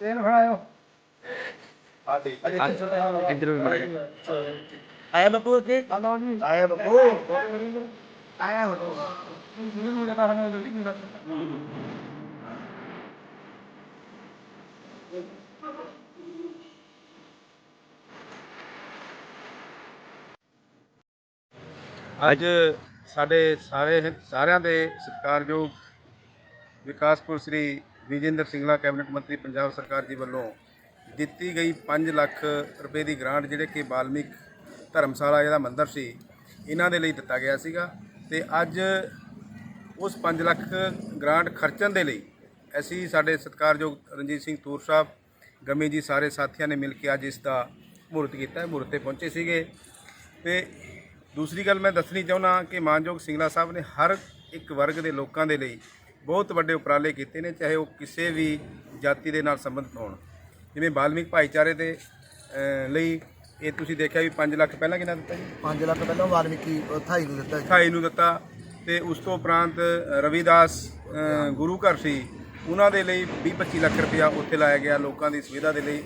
ਤੇਲ ਫੜਾਇਓ ਇੱਧਰ ਵੀ ਮਾਰ ਆਇਆ ਬੱਬੂ ਉੱਥੇ ਹਲੋ ਜੀ ਆਇਆ ਬੱਬੂ ਆਇਆ ਹੋ ਨੂੰ ਜਨਾ ਹਨਾ ਅੱਜ ਸਾਡੇ ਸਾਰੇ ਸਾਰਿਆਂ ਦੇ ਸਤਿਕਾਰਯੋਗ ਵਿਕਾਸਪੁਰ ਸ੍ਰੀ ਵਿਜੇਂਦਰ ਸਿੰਗਲਾ ਕੈਬਨਿਟ ਮੰਤਰੀ ਪੰਜਾਬ ਸਰਕਾਰ ਜੀ ਵੱਲੋਂ ਦਿੱਤੀ ਗਈ 5 ਲੱਖ ਰੁਪਏ ਦੀ ਗ੍ਰਾਂਟ ਜਿਹੜੇ ਕਿ ਬਾਲਮਿਕ ਧਰਮਸ਼ਾਲਾ ਜਿਹੜਾ ਮੰਦਿਰ ਸੀ, ਇਹਨਾਂ ਦੇ ਲਈ ਦਿੱਤਾ ਗਿਆ ਸੀਗਾ ਤੇ ਅੱਜ ਉਸ 5 ਲੱਖ ਗ੍ਰਾਂਟ ਖਰਚਣ ਦੇ ਲਈ ਅਸੀਂ ਸਾਡੇ ਸਤਿਕਾਰਯੋਗ ਰਣਜੀਤ ਸਿੰਘ ਤੂਰ ਸਾਹਿਬ, ਗਮੀ ਜੀ ਸਾਰੇ ਸਾਥੀਆਂ ਨੇ ਮਿਲ ਕੇ ਅੱਜ ਇਸ ਦਾ ਮਹੂਰਤ ਕੀਤਾ ਹੈ, ਮਹੂਰਤ ਤੇ ਪਹੁੰਚੇ ਸੀਗੇ ਤੇ ਦੂਸਰੀ ਗੱਲ ਮੈਂ ਦੱਸਣੀ ਚਾਹੁੰਦਾ ਕਿ ਮਾਨਯੋਗ ਸਿੰਗਲਾ ਸਾਹਿਬ ਨੇ ਹਰ ਇੱਕ ਵਰਗ ਦੇ ਲੋਕਾਂ ਦੇ ਲਈ ਬਹੁਤ ਵੱਡੇ ਉਪਰਾਲੇ ਕੀਤੇ ਨੇ ਚਾਹੇ ਉਹ ਕਿਸੇ ਵੀ ਜਾਤੀ ਦੇ ਨਾਲ ਸੰਬੰਧਿਤ ਹੋਣ। ਜਿਵੇਂ ਬਾਲਮਿਕ ਭਾਈਚਾਰੇ ਦੇ ਲਈ ਇਹ ਤੁਸੀਂ ਦੇਖਿਆ ਵੀ 5 ਲੱਖ ਪਹਿਲਾਂ ਕਿੰਨਾ ਦਿੱਤਾ ਜੀ? 5 ਲੱਖ ਪਹਿਲਾਂ ਵਾਲਮੀਕੀ ਥਾਈ ਨੂੰ ਦਿੱਤਾ ਅਠਾਈ ਨੂੰ ਦਿੱਤਾ ਤੇ ਉਸ ਤੋਂ ਉਪਰੰਤ ਰਵਿਦਾਸ ਗੁਰੂ ਘਰ ਸੀ। ਉਹਨਾਂ ਦੇ ਲਈ 20-25 ਲੱਖ ਰੁਪਇਆ ਉੱਥੇ ਲਾਇਆ ਗਿਆ ਲੋਕਾਂ ਦੀ ਸੁਵਿਧਾ ਦੇ ਲਈ।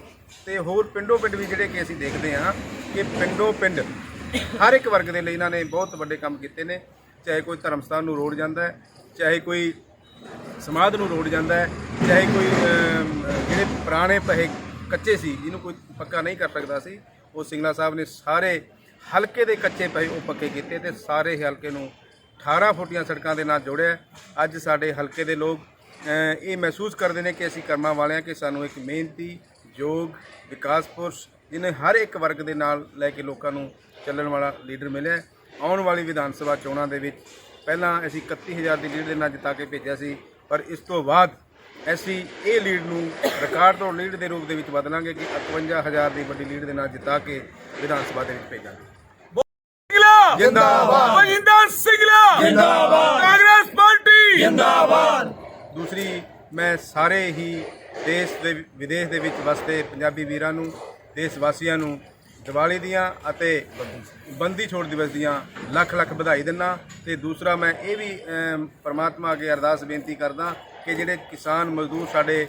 ਤੇ ਹੋਰ ਪਿੰਡੋ ਪਿੰਡ ਵੀ ਜਿਹੜੇ ਕਿ ਅਸੀਂ ਦੇਖਦੇ ਹਾਂ ਕਿ ਪਿੰਡੋ ਪਿੰਡ ਹਰ ਇੱਕ ਵਰਗ ਦੇ ਲਈ ਇਹਨਾਂ ਨੇ ਬਹੁਤ ਵੱਡੇ ਕੰਮ ਕੀਤੇ ਨੇ। ਚਾਹੇ ਕੋਈ ਧਰਮ ਸਥਾਨ ਨੂੰ ਰੋੜ ਜਾਂਦਾ ਹੈ, ਚਾਹੇ ਕੋਈ ਸਮਾਧ ਨੂੰ ਰੋੜ ਜਾਂਦਾ ਹੈ, ਚਾਹੇ ਕੋਈ ਜਿਹੜੇ ਪੁਰਾਣੇ ਪਹੇ ਕੱਚੇ ਸੀ, ਜਿਹਨੂੰ ਕੋਈ ਪੱਕਾ ਨਹੀਂ ਕਰ ਸਕਦਾ ਸੀ, ਉਹ ਸਿੰਗਲਾ ਸਾਹਿਬ ਨੇ ਸਾਰੇ ਹਲਕੇ ਦੇ ਕੱਚੇ ਪਏ ਉਹ ਪੱਕੇ ਕੀਤੇ ਤੇ ਸਾਰੇ ਹਲਕੇ ਨੂੰ 18 ਫੁੱਟੀਆਂ ਸੜਕਾਂ ਦੇ ਨਾਲ ਜੋੜਿਆ। ਅੱਜ ਸਾਡੇ ਹਲਕੇ ਦੇ ਲੋਕ ਇਹ ਮਹਿਸੂਸ ਕਰਦੇ ਨੇ ਕਿ ਅਸੀਂ ਕਰਮਾਂ ਵਾਲੇ ਹਾਂ ਕਿ ਸਾਨੂੰ ਇੱਕ ਮਿਹਨਤੀ, ਯੋਗ, ਵਿਕਾਸ ਪੁਰਸ਼ ਜਿਹਨੇ ਹਰ ਇੱਕ ਵਰਗ ਦੇ ਨਾਲ ਲੈ ਕੇ ਲੋਕਾਂ ਨੂੰ ਚੱਲਣ ਵਾਲਾ ਲੀਡਰ ਮਿਲਿਆ। ਆਉਣ ਵਾਲੀ ਵਿਧਾਨ ਸਭਾ ਚੋਣਾਂ ਦੇ ਵਿੱਚ ਪਹਿਲਾਂ ਅਸੀਂ 31000 ਦੀ ਲੀਡ ਦੇ ਨਾਲ ਜਿਤਾ ਕੇ ਭੇਜਿਆ ਸੀ ਪਰ ਇਸ ਤੋਂ ਬਾਅਦ ਅਸੀਂ ਇਹ ਲੀਡ ਨੂੰ ਰਿਕਾਰਡ ਤੋਂ ਲੀਡ ਦੇ ਰੂਪ ਦੇ ਵਿੱਚ ਬਦਲਾਂਗੇ ਕਿ 51000 ਦੀ ਵੱਡੀ ਲੀਡ ਦੇ ਨਾਲ ਜਿਤਾ ਕੇ ਵਿਧਾਨ ਸਭਾ ਦੇ ਵਿੱਚ ਭੇਜਾਂਗੇ। ਜਿੰਦਾਬਾਦ। ਮਹਿੰਦਰ ਸਿੰਘਲਾ ਜਿੰਦਾਬਾਦ। Congress party! ਜਿੰਦਾਬਾਦ। ਦੂਸਰੀ ਮੈਂ ਸਾਰੇ ਹੀ ਦੇਸ਼ ਦੇ ਵਿਦੇਸ਼ ਦੇ ਵਿੱਚ ਵਸਦੇ ਪੰਜਾਬੀ ਵੀਰਾਂ ਨੂੰ ਦੇਸ਼ ਵਾਸੀਆਂ ਨੂੰ ਦੀਵਾਲੀ ਦੀਆਂ ਅਤੇ ਬੰਦੀ ਛੋੜ ਦਿਵਸ ਦੀਆਂ ਲੱਖ ਲੱਖ ਵਧਾਈ ਦਿੰਦਾ ਤੇ ਦੂਸਰਾ ਮੈਂ ਇਹ ਵੀ ਅਮ, ਪ੍ਰਮਾਤਮਾ ਅੱਗੇ ਅਰਦਾਸ ਬੇਨਤੀ ਕਰਦਾ ਕਿ ਜਿਹੜੇ ਕਿਸਾਨ ਮਜ਼ਦੂਰ ਸਾਡੇ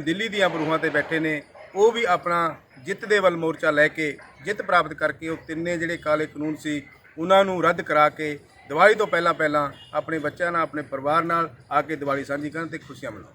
ਦਿੱਲੀ ਦੀਆਂ ਬਰੂਹਾਂ ਤੇ ਬੈਠੇ ਨੇ ਉਹ ਵੀ ਆਪਣਾ ਜਿੱਤ ਦੇ ਵੱਲ ਮੋਰਚਾ ਲੈ ਕੇ ਜਿੱਤ ਪ੍ਰਾਪਤ ਕਰਕੇ ਉਹ ਤਿੰਨੇ ਜਿਹੜੇ ਕਾਲੇ ਕਾਨੂੰਨ ਸੀ ਉਹਨਾਂ ਨੂੰ ਰੱਦ ਕਰਾ ਕੇ ਦੀਵਾਲੀ ਤੋਂ ਪਹਿਲਾਂ ਪਹਿਲਾਂ ਆਪਣੇ ਬੱਚਿਆਂ ਨਾਲ ਆਪਣੇ ਪਰਿਵਾਰ ਨਾਲ ਆ ਕੇ ਦੀਵਾਲੀ ਸਾਂਝੀ ਕਰਨ ਤੇ ਖੁਸ਼ੀਆਂ ਮਨਾਉਣ।